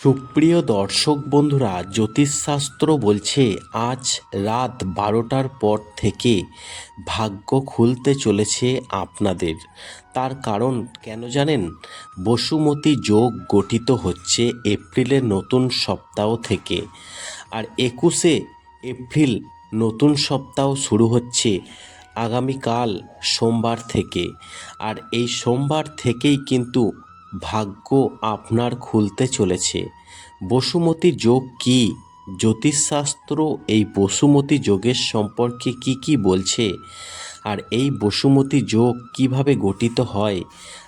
সুপ্রিয় দর্শক বন্ধুরা, জ্যোতিষশাস্ত্র বলছে, আজ রাত বারোটার পর থেকে ভাগ্য খুলতে চলেছে আপনাদের। তার কারণ কেন জানেন? বসুমতী যোগ গঠিত হচ্ছে এপ্রিলের নতুন সপ্তাহ থেকে। আর একুশে এপ্রিল নতুন সপ্তাহ শুরু হচ্ছে আগামীকাল সোমবার থেকে। আর এই সোমবার থেকেই কিন্তু ভাগ্য আপনার খুলতে চলেছে। বসুমতী যোগ কি? জ্যোতিষশাস্ত্র এই বসুমতী যোগের সম্পর্কে কি কি বলছে? আর এই বসুমতী যোগ কীভাবে গঠিত হয়?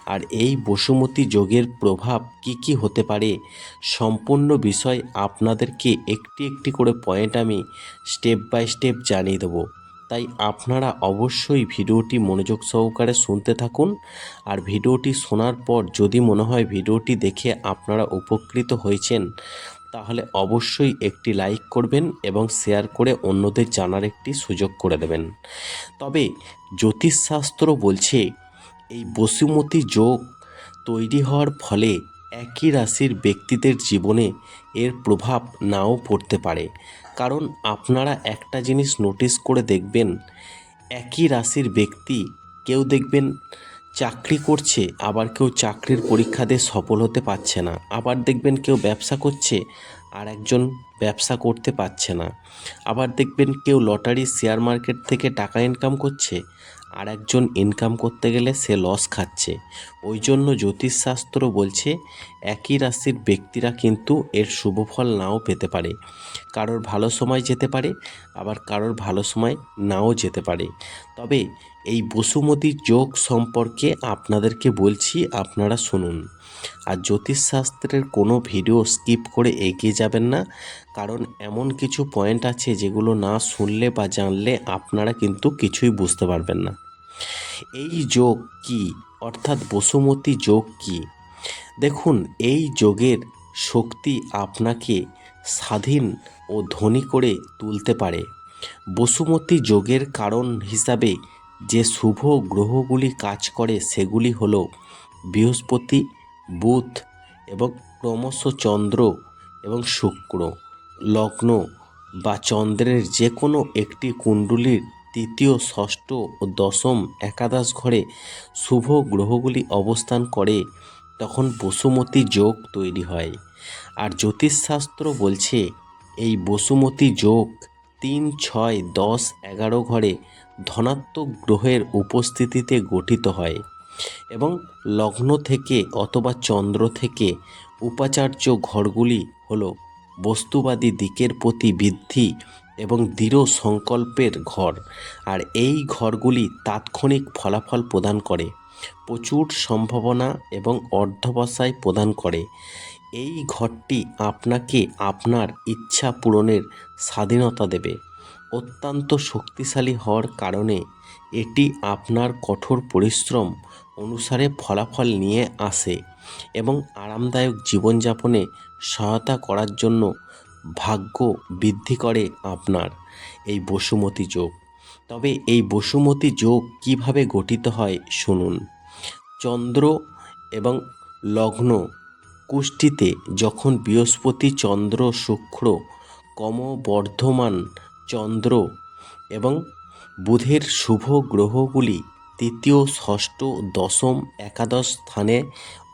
আর এই বসুমতী যোগের প্রভাব কি কি হতে পারে? সম্পূর্ণ বিষয় আপনাদেরকে একটি একটি করে পয়েন্ট আমি স্টেপ বাই স্টেপ জানিয়ে দেবো। তাই আপনারা অবশ্যই ভিডিওটি মনোযোগ সহকারে শুনতে থাকুন। আর ভিডিওটি শোনার পর যদি মনে হয় ভিডিওটি দেখে আপনারা উপকৃত হয়েছেন, তাহলে অবশ্যই একটি লাইক করবেন এবং শেয়ার করে অন্যদের জানার একটি সুযোগ করে দেবেন। তবে জ্যোতিষশাস্ত্র বলছে, এই বসুমতী যোগ তৈরি হওয়ার ফলে একই রাশির ব্যক্তিদের জীবনে এর প্রভাব নাও পড়তে পারে। কারণ আপনারা একটা জিনিস নোটিস করে দেখবেন, একই রাশির ব্যক্তি কেউ দেখবেন চাকরি করছে, আবার কেউ চাকরির পরীক্ষা দিয়ে সফল হতে পারছে না, আবার দেখবেন কেউ ব্যবসা করছে, আর একজন ব্যবসা করতে পারছে না, আবার দেখবেন কেউ লটারি শেয়ার মার্কেট থেকে টাকা ইনকাম করছে আর একজন ইনকাম করতে গেলে সে লস খাচ্ছে। ওই জন্য জ্যোতিষশাস্ত্র বলছে, একই রাশির ব্যক্তিরা কিন্তু এর শুভ ফল নাও পেতে পারে। কারোর ভালো সময় যেতে পারে, আবার কারোর ভালো সময় নাও যেতে পারে। তবে এই বসুমতী যোগ সম্পর্কে আপনাদেরকে বলছি, আপনারা শুনুন। আর জ্যোতিষশাস্ত্রের কোনো ভিডিও স্কিপ করে এগিয়ে যাবেন না। কারণ এমন কিছু পয়েন্ট আছে যেগুলো না শুনলে বা জানলে আপনারা কিন্তু কিছুই বুঝতে পারবেন না। এই যোগ কি? অর্থাৎ বসুমতী যোগ কি? দেখুন, এই যোগের শক্তি আপনাকে স্বাধীন ও ধনী করে তুলতে পারে। বসুমতী যোগের কারণ হিসাবে যে শুভ গ্রহগুলি কাজ করে সেগুলি হলো বৃহস্পতি বুধ এবং ক্রমশ চন্দ্র এবং শুক্র, লগ্ন বা চন্দ্রের যে কোনো একটি কুণ্ডলীর তৃতীয়, ষষ্ঠ ও দশম একাদশ ঘরে শুভ গ্রহগুলি অবস্থান করে, তখন বসুমতী যোগ তৈরি হয়। আর জ্যোতিষশাস্ত্র বলছে, এই বসুমতী যোগ তিন, ছয়, দশ, এগারো ঘরে ধনাত্মক গ্রহের উপস্থিতিতে গঠিত হয়। এবং লগ্ন থেকে অথবা চন্দ্র থেকে উপাচার্য ঘরগুলি হল বস্তুবাদী দিকের প্রতি বৃদ্ধি এবং দৃঢ় সংকল্পের ঘর। আর এই ঘরগুলি তাৎক্ষণিক ফলাফল প্রদান করে, প্রচুর সম্ভাবনা এবং অর্ধবসায় প্রদান করে। এই ঘরটি আপনাকে আপনার ইচ্ছা পূরণের স্বাধীনতা দেবে। অত্যন্ত শক্তিশালী হওয়ার কারণে এটি আপনার কঠোর পরিশ্রম অনুসারে ফলাফল নিয়ে আসে এবং আরামদায়ক জীবনযাপনে সহায়তা করার জন্য ভাগ্য বৃদ্ধি করে আপনার এই বসুমতী যোগ। তবে এই বসুমতী যোগ কীভাবে গঠিত হয় শুনুন। চন্দ্র এবং লগ্ন কুষ্টিতে যখন বৃহস্পতি, চন্দ্র, শুক্র, ক্রমবর্ধমান চন্দ্র এবং বুধের শুভ গ্রহগুলি তৃতীয় ষষ্ঠ, দশম, একাদশ স্থানে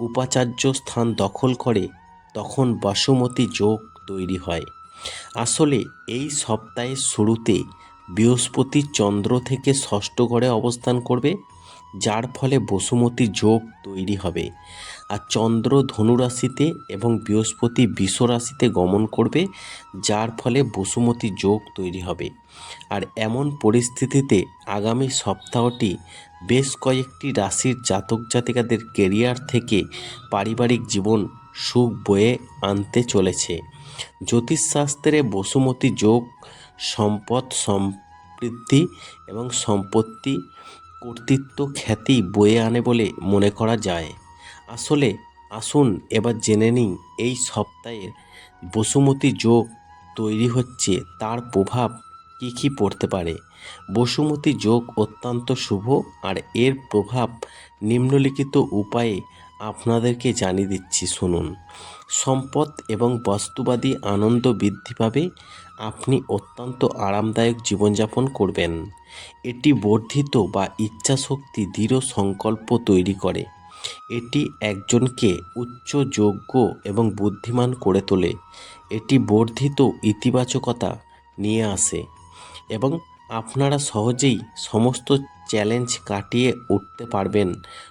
উপাচার্য স্থান দখল করে, তখন বাসুমতী যোগ তৈরি হয়। আসলে এই সপ্তাহের শুরুতে বৃহস্পতি চন্দ্র থেকে ষষ্ঠ ঘরে অবস্থান করবে, যার ফলে বসুমতী যোগ তৈরি হবে। আর চন্দ্র ধনুরাশিতে এবং বৃহস্পতি বিষ রাশিতে গমন করবে, যার ফলে বসুমতী যোগ তৈরি হবে। আর এমন পরিস্থিতিতে আগামী সপ্তাহটি বেশ কয়েকটি রাশির জাতক জাতিকাদের কেরিয়ার থেকে পারিবারিক জীবন সুখ বয়ে আনতে চলেছে। জ্যোতিষশাস্ত্রে বসুমতী যোগ, সম্পদ সমৃদ্ধি এবং সম্পত্তি কর্তৃত্ব খ্যাতি বয়ে আনে বলে মনে করা যায়। আসলে আসুন এবার জেনে নিই, এই সপ্তাহের বসুমতী যোগ তৈরি হচ্ছে, তার প্রভাব কী কী পড়তে পারে? বসুমতী যোগ অত্যন্ত শুভ আর এর প্রভাব নিম্নলিখিত উপায়ে আপনাদেরকে জানিয়ে দিচ্ছি, শুনুন। সম্পদ এবং বাস্তুবাদী আনন্দ বৃদ্ধি পাবে, আপনি অত্যন্ত আরামদায়ক জীবনযাপন করবেন। এটি বর্ধিত বা ইচ্ছাশক্তি দৃঢ় সংকল্প তৈরি করে। এটি একজনকে উচ্চ, যোগ্য এবং বুদ্ধিমান করে তোলে। এটি বর্ধিত ইতিবাচকতা নিয়ে আসে এবং আপনারা সহজেই সমস্ত চ্যালেঞ্জ কাটিয়ে উঠতে পারবেন,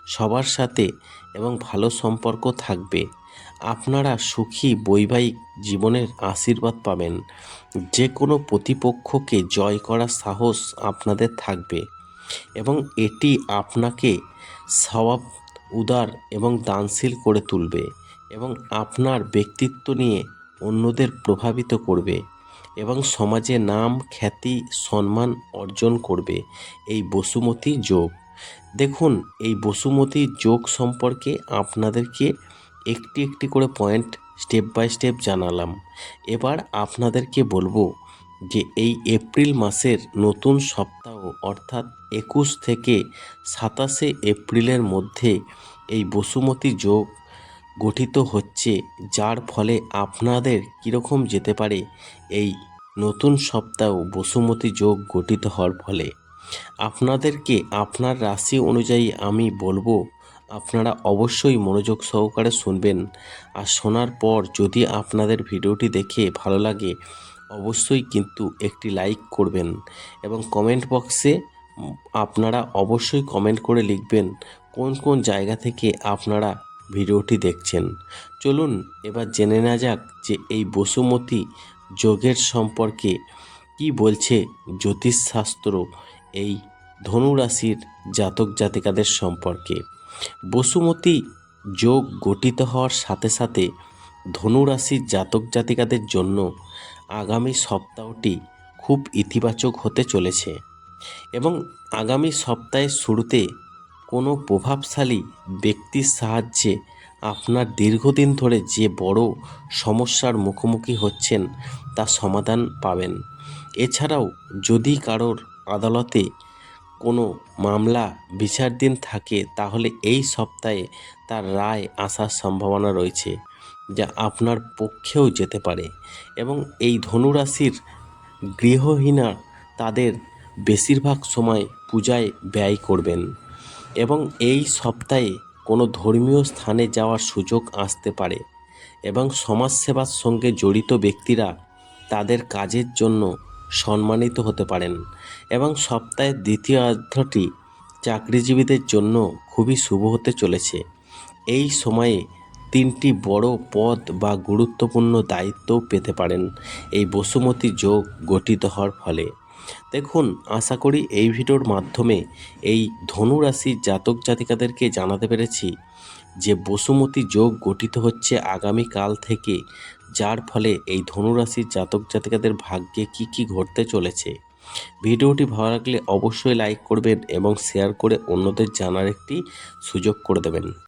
সবার সাথে এবং ভালো সম্পর্ক থাকবে। আপনারা সুখী বৈবাহিক জীবনের আশীর্বাদ পাবেন। যে কোনো প্রতিপক্ষকে জয় করার সাহস আপনাদের থাকবে এবং এটি আপনাকে স্বভাব উদার এবং দানশীল করে তুলবে এবং আপনার ব্যক্তিত্ব নিয়ে অন্যদের প্রভাবিত করবে এবং সমাজে নাম, খ্যাতি, সম্মান অর্জন করবে। এই বসুমতী যোগ। দেখুন, এই বসুমতী যোগ সম্পর্কে আপনাদেরকে একটি একটি করে পয়েন্ট স্টেপ বাই স্টেপ জানালাম। এবার আপনাদেরকে বলব যে এই এপ্রিল মাসের নতুন সপ্তাহ, অর্থাৎ একুশ থেকে সাতাশে এপ্রিলের মধ্যে এই বসুমতী যোগ গঠিত হচ্ছে, যার ফলে আপনাদের কীরকম যেতে পারে এই নতুন সপ্তাহ বসুমতী যোগ গঠিত হওয়ার ফলে? আপনাদেরকে আপনার রাশি অনুযায়ী আমি বলব, আপনারা অবশ্যই মনোযোগ সহকারে শুনবেন। আর শোনার পর যদি আপনাদের ভিডিওটি দেখে ভালো লাগে অবশ্যই কিন্তু একটি লাইক করবেন এবং কমেন্ট বক্সে আপনারা অবশ্যই কমেন্ট করে লিখবেন কোন কোন জায়গা থেকে আপনারা ভিডিওটি দেখছেন। চলুন এবার জেনে নেওয়া যাক যে এই বসুমতী যোগের সম্পর্কে কি বলছে জ্যোতিষশাস্ত্র এই ধনুরাশির জাতক জাতিকাদের সম্পর্কে। বসুমতী যোগ গঠিত হওয়ার সাথে সাথে ধনুরাশির জাতক জাতিকাদের জন্য আগামী সপ্তাহটি খুব ইতিবাচক হতে চলেছে এবং আগামী সপ্তাহের শুরুতে কোনো প্রভাবশালী ব্যক্তির সাহায্যে আপনার দীর্ঘদিন ধরে যে বড় সমস্যার মুখোমুখি হচ্ছেন তা সমাধান পাবেন। এছাড়াও যদি কারোর আদালতে কোনো মামলা বিচারাধীন থাকে, তাহলে এই সপ্তাহে তার রায় আসার সম্ভাবনা রয়েছে। যা আপনার পক্ষেও যেতে পারে এবং এই ধনুরাশির গৃহহীনা তাদের বেশিরভাগ সময় পূজায় ব্যয় করবেন এবং এই সপ্তাহে কোনো ধর্মীয় স্থানে যাওয়ার সুযোগ আসতে পারে এবং সমাজসেবার সঙ্গে জড়িত ব্যক্তিরা তাদের কাজের জন্য সম্মানিত হতে পারেন এবং সপ্তাহের দ্বিতীয় অর্ধটি চাকরিজীবীদের জন্য খুবই শুভ হতে চলেছে। এই সময়ে তিনটি বড় পদ বা গুরুত্বপূর্ণ দায়িত্বও পেতে পারেন। এই বসুমতী যোগ গঠিত হওয়ার ফলে। দেখুন, আশা করি এই ভিডিওর মাধ্যমে এই ধনু রাশির জাতক জাতিকাদেরকে জানাতে পেরেছি যে বসুমতী যোগ গঠিত হচ্ছে আগামীকাল থেকে, যার ফলে এই ধনুরাশির জাতক জাতিকাদের ভাগ্যে কি কি ঘটতে চলেছে। ভিডিওটি ভালো লাগলে অবশ্যই লাইক করবেন এবং শেয়ার করে অন্যদের জানার একটি সুযোগ করে দেবেন।